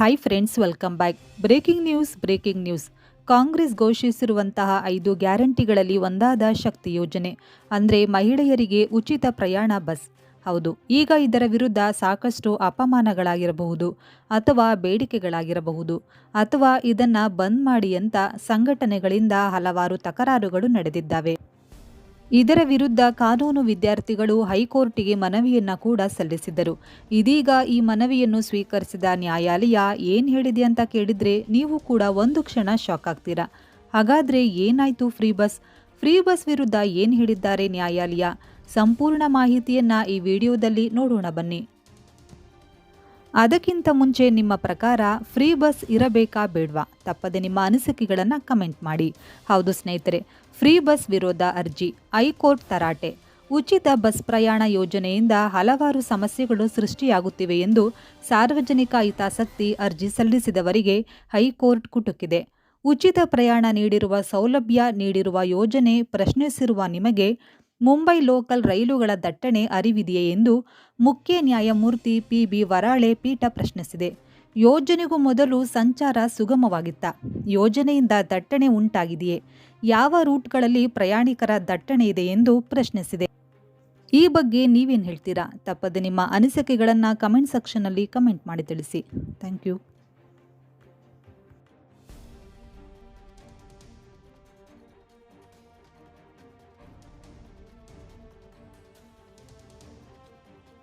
Hi friends welcome back breaking news breaking news Congress ಘೋಷಿಸಿರುವಂತಹ ಐದು ಗ್ಯಾರಂಟಿಗಳಲ್ಲಿ ಒಂದಾದ ಶಕ್ತಿ ಯೋಜನೆ. ಅಂದರೆ ಮಹಿಳೆಯರಿಗೆ ಉಚಿತ ಪ್ರಯಾಣ ಬಸ್. ಹೌದು, ಈಗ ಇದರ ವಿರುದ್ಧ ಸಾಕಷ್ಟು ಅಪಮಾನಗಳಾಗಿರಬಹುದು ಅಥವಾ ಬೇಡಿಕೆಗಳಾಗಿರಬಹುದು ಅಥವಾ ಇದನ್ನು ಬಂದ್ ಮಾಡಿ ಅಂತ ಸಂಘಟನೆಗಳಿಂದ ಹಲವಾರು ತಕರಾರುಗಳು ನಡೆದಿದ್ದಾವೆ. ಇದರ ವಿರುದ್ಧ ಕಾನೂನು ವಿದ್ಯಾರ್ಥಿಗಳು ಹೈಕೋರ್ಟಿಗೆ ಮನವಿಯನ್ನ ಕೂಡ ಸಲ್ಲಿಸಿದರು ಇದೀಗ ಈ ಮನವಿಯನ್ನು ಸ್ವೀಕರಿಸಿದ ನ್ಯಾಯಾಲಯ ಏನ್ ಹೇಳಿದೆ ಅಂತ ಕೇಳಿದ್ರೆ ನೀವು ಕೂಡ ಒಂದು ಕ್ಷಣ ಶಾಕ್ ಆಗ್ತೀರಾ? ಹಾಗಾದ್ರೆ ಏನಾಯ್ತು ಫ್ರೀ ಬಸ್ ಫ್ರೀ ಬಸ್ ವಿರುದ್ಧ ಏನ್ ಹೇಳಿದ್ದಾರೆ ನ್ಯಾಯಾಲಯ? ಸಂಪೂರ್ಣ ಮಾಹಿತಿಯನ್ನ ಈ ವಿಡಿಯೋದಲ್ಲಿ ನೋಡೋಣ ಬನ್ನಿ. ಅದಕ್ಕಿಂತ ಮುಂಚೆ ನಿಮ್ಮ ಪ್ರಕಾರ ಫ್ರೀ ಬಸ್ ಇರಬೇಕಾ ಬೇಡ್ವಾ? ತಪ್ಪದೆ ನಿಮ್ಮ ಅನಿಸಿಕೆಗಳನ್ನು ಕಮೆಂಟ್ ಮಾಡಿ. ಹೌದು ಸ್ನೇಹಿತರೆ, ಫ್ರೀ ಬಸ್ ವಿರೋಧ ಅರ್ಜಿ, ಹೈಕೋರ್ಟ್ ತರಾಟೆ. ಉಚಿತ ಬಸ್ ಪ್ರಯಾಣ ಯೋಜನೆಯಿಂದ ಹಲವಾರು ಸಮಸ್ಯೆಗಳು ಸೃಷ್ಟಿಯಾಗುತ್ತಿವೆ ಎಂದು ಸಾರ್ವಜನಿಕ ಹಿತಾಸಕ್ತಿ ಅರ್ಜಿ ಸಲ್ಲಿಸಿದವರಿಗೆ ಹೈಕೋರ್ಟ್ ಕುಟುಕಿದೆ. ಉಚಿತ ಪ್ರಯಾಣ ನೀಡಿರುವ ಸೌಲಭ್ಯ ನೀಡಿರುವ ಯೋಜನೆ ಪ್ರಶ್ನಿಸಿರುವ ನಿಮಗೆ ಮುಂಬೈ ಲೋಕಲ್ ರೈಲುಗಳ ದಟ್ಟಣೆ ಅರಿವಿದೆಯೇ ಎಂದು ಮುಖ್ಯ ನ್ಯಾಯಮೂರ್ತಿ ಪಿ ಬಿ ವರಾಳೆ ಪೀಠ ಪ್ರಶ್ನಿಸಿದೆ. ಯೋಜನೆಗೂ ಮೊದಲು ಸಂಚಾರ ಸುಗಮವಾಗಿತ್ತ. ಯೋಜನೆಯಿಂದ ದಟ್ಟಣೆ ಉಂಟಾಗಿದೆಯೇ? ಯಾವ ರೂಟ್ಗಳಲ್ಲಿ ಪ್ರಯಾಣಿಕರ ದಟ್ಟಣೆ ಇದೆ ಎಂದು ಪ್ರಶ್ನಿಸಿದೆ. ಈ ಬಗ್ಗೆ ನೀವೇನು ಹೇಳ್ತೀರಾ? ತಪ್ಪದೆ ನಿಮ್ಮ ಅನಿಸಿಕೆಗಳನ್ನು ಕಮೆಂಟ್ ಸೆಕ್ಷನ್ನಲ್ಲಿ ಕಮೆಂಟ್ ಮಾಡಿ ತಿಳಿಸಿ. Thank you.